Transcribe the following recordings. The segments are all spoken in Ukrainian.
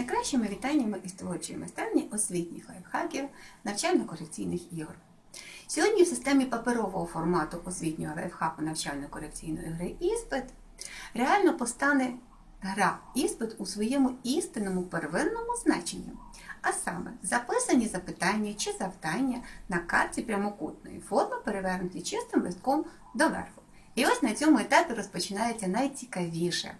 найкращими вітаннями із творчої майстерні освітніх лайфхаків навчально-корекційних ігор. Сьогодні в системі паперового формату освітнього лайфхаку навчально-корекційної гри іспит реально постане гра іспит у своєму істинному первинному значенні, а саме записані запитання чи завдання на карті прямокутної форми, перевернуті чистим листком доверху. І ось на цьому етапі розпочинається найцікавіше,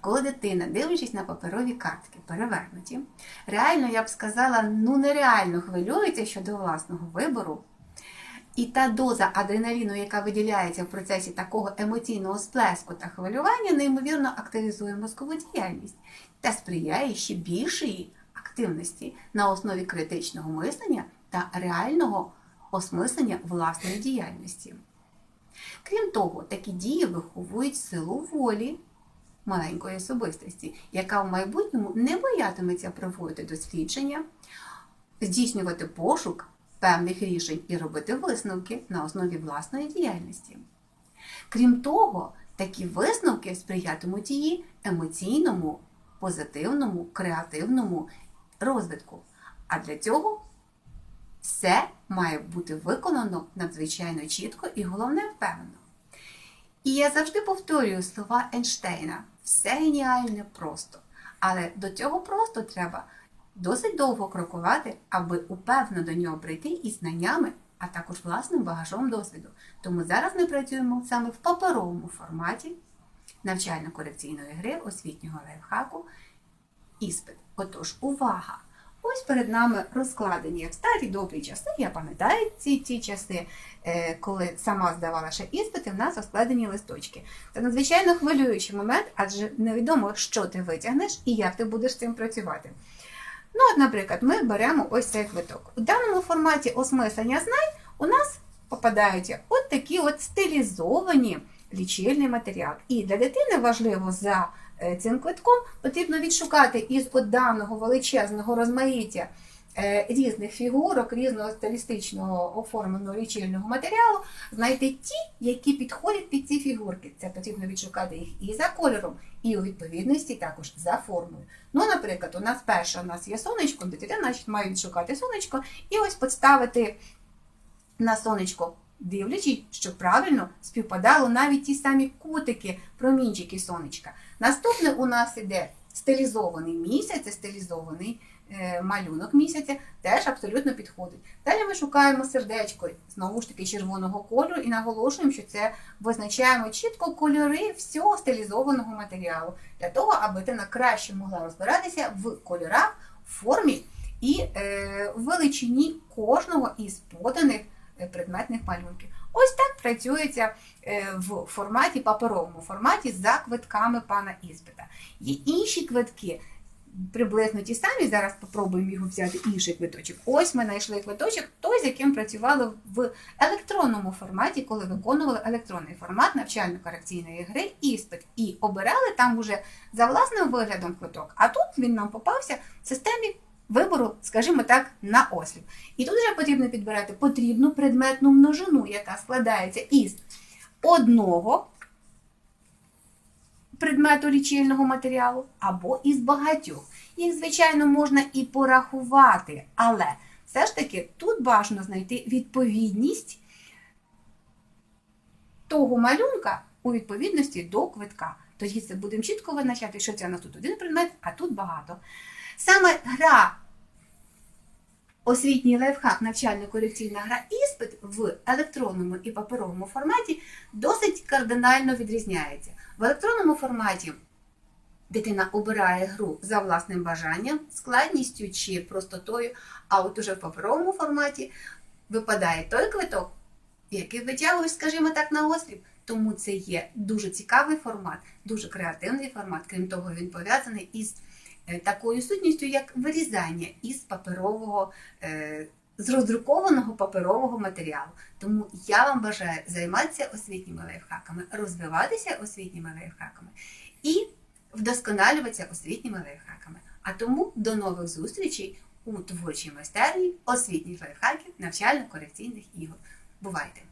коли дитина, дивлячись на паперові картки, перевернуті, реально, я б сказала, ну нереально хвилюється щодо власного вибору. І та доза адреналіну, яка виділяється в процесі такого емоційного сплеску та хвилювання, неймовірно активізує мозкову діяльність та сприяє ще більшої активності на основі критичного мислення та реального осмислення власної діяльності. Крім того, такі дії виховують силу волі маленької особистості, яка в майбутньому не боятиметься проводити дослідження, здійснювати пошук певних рішень і робити висновки на основі власної діяльності. Крім того, такі висновки сприятимуть її емоційному, позитивному, креативному розвитку. А для цього все має бути виконано надзвичайно чітко і головне впевнено. І я завжди повторюю слова Ейнштейна: все геніальне просто. Але до цього просто треба досить довго крокувати, аби упевнено до нього прийти із знаннями, а також власним багажом досвіду. Тому зараз ми працюємо саме в паперовому форматі навчально-корекційної гри освітнього лайфхаку іспит. Отож, увага! Ось перед нами розкладені як старі добрі часи. Я пам'ятаю ці ті часи, е, коли сама здавала ще іспити, в нас розкладені листочки. Це надзвичайно хвилюючий момент, адже невідомо, що ти витягнеш і як ти будеш з цим працювати. Ну, от, наприклад, ми беремо ось цей квиток. У даному форматі осмислення знань у нас попадаються от такі от стилізовані лічильний матеріал. І для дитини важливо за цим квитком потрібно відшукати із даного величезного розмаїття е, різних фігурок, різного стилістичного оформленого лічильного матеріалу, знайти ті, які підходять під ці фігурки. Це потрібно відшукати їх і за кольором, і у відповідності також за формою. Ну, наприклад, у нас перше у нас є сонечко, дитина значить, має відшукати сонечко і ось поставити на сонечко дивлячись, що правильно співпадало навіть ті самі кутики, промінчики сонечка. Наступне у нас іде стилізований місяць, стилізований е, малюнок місяця, теж абсолютно підходить. Далі ми шукаємо сердечко, знову ж таки, червоного кольору, і наголошуємо, що це визначаємо чітко кольори всього стилізованого матеріалу, для того, аби ти на краще могла розбиратися в кольорах, формі і е, величині кожного із поданих предметних малюнків. Ось так працюється в форматі, паперовому форматі за квитками пана іспита. Є інші квитки, приблизно ті самі. Зараз спробуємо його взяти інший квиточок. Ось ми знайшли квиточок, той, з яким працювали в електронному форматі, коли виконували електронний формат навчально-корекційної гри іспит. І обирали там уже за власним виглядом квиток. А тут він нам попався в системі вибору, скажімо так, на осліп. І тут вже потрібно підбирати потрібну предметну множину, яка складається із одного предмету лічильного матеріалу або із багатьох. Їх, звичайно, можна і порахувати, але все ж таки тут бажано знайти відповідність того малюнка у відповідності до квитка. Тоді це будемо чітко визначати, що це у нас тут один предмет, а тут багато. Саме гра, освітній лайфхак, навчально-корекційна гра іспит в електронному і паперовому форматі досить кардинально відрізняється. В електронному форматі дитина обирає гру за власним бажанням, складністю чи простотою, а от уже в паперовому форматі випадає той квиток, який витягуєш, скажімо так, на осліп. Тому це є дуже цікавий формат, дуже креативний формат. Крім того, він пов'язаний із такою сутністю, як вирізання із паперового, з роздрукованого паперового матеріалу. Тому я вам бажаю займатися освітніми лайфхаками, розвиватися освітніми лайфхаками і вдосконалюватися освітніми лайфхаками. А тому до нових зустрічей у творчій майстерні освітніх лайфхаків навчально-корекційних ігор. Бувайте!